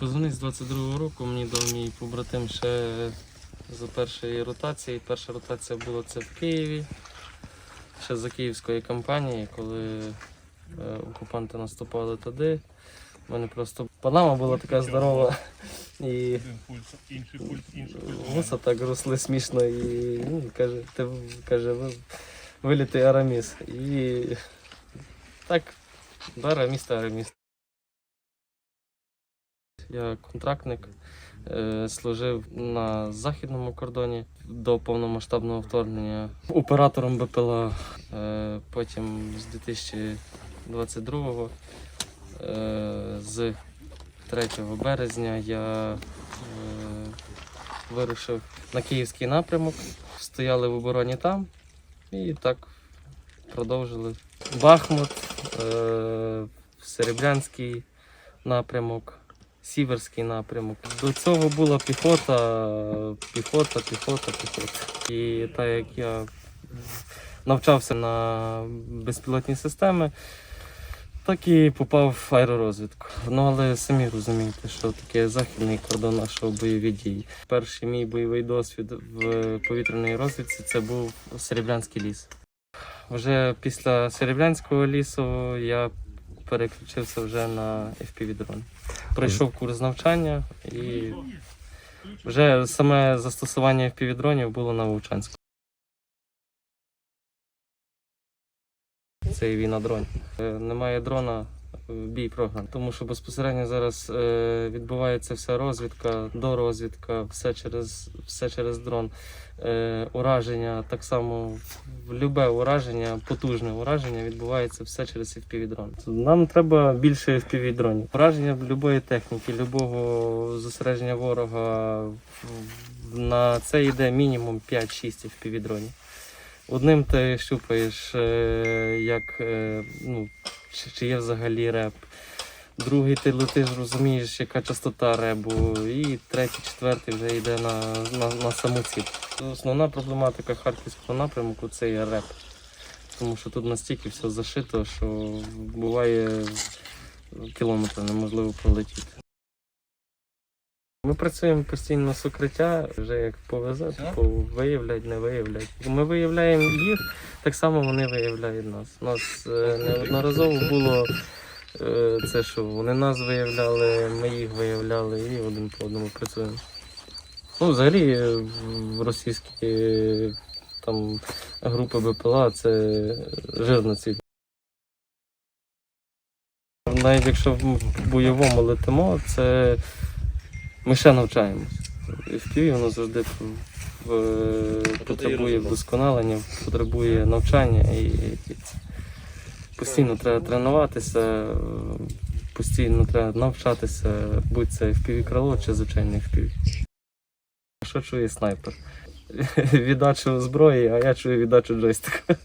Позивний з 22-го року мені дав мій побратим ще за першої ротації. Перша ротація була це в Києві, ще за київської кампанії, коли е, окупанти наступали туди. У мене просто панама була така здорова. І вуса так росли смішно і ну, каже, ти каже, вилітий Араміс. І так, да, Араміс та Араміс. Я контрактник, е, служив на західному кордоні до повномасштабного вторгнення оператором БПЛА. Е, потім з 2022 е, з 3 березня я вирушив на київський напрямок, стояли в обороні там і так продовжили. Бахмут, Серебрянський напрямок. Сіверський напрямок. До цього була піхота, піхота, піхота, піхота. І так як я навчався на безпілотні системи, так і попав в аеророзвідку. Ну але самі розумієте, що таке західний кордон нашого бойові дії. Перший мій бойовий досвід в повітряній розвідці це був Серебрянський ліс. Вже після Серебрянського лісу я переключився вже на FPV-дрон. Пройшов курс навчання і вже саме застосування FPV-дронів було на Вовчанську. Це і війна дронів. Е, Немає дрона бій програм, тому що безпосередньо зараз е, відбувається вся розвідка, дорозвідка, все через, все через дрон. Е, ураження так само любе ураження, потужне ураження відбувається все через FPV-дрон. Нам треба більше FPV-дронів. Ураження будь-якої техніки, будь-якого зосередження ворога на це йде мінімум 5-6 FPV-дронів. Одним ти щупаєш, е, як е, ну, чи, чи є взагалі реп. Другий ти летиш, розумієш, яка частота ребу, і третій, четвертий вже йде на, на, на саму ціль. Основна проблематика харківського напрямку це є реп. Тому що тут настільки все зашито, що буває кілометр неможливо пролетіти. Ми працюємо постійно з укриття, вже як повезе, типу, виявлять, не виявлять. Ми виявляємо їх, так само вони виявляють нас. У нас е, неодноразово було е, це, що вони нас виявляли, ми їх виявляли і один по одному працюємо. Ну, взагалі, е, російські там групи БПЛА це жирна ціль. Навіть якщо в бойовому летимо, це ми ще навчаємось. В Києві воно завжди потребує вдосконалення, потребує навчання і, постійно треба тренуватися, постійно треба навчатися, будь це в крило чи звичайний FPV. Що чує снайпер? Віддачу зброї, а я чую віддачу джойстика.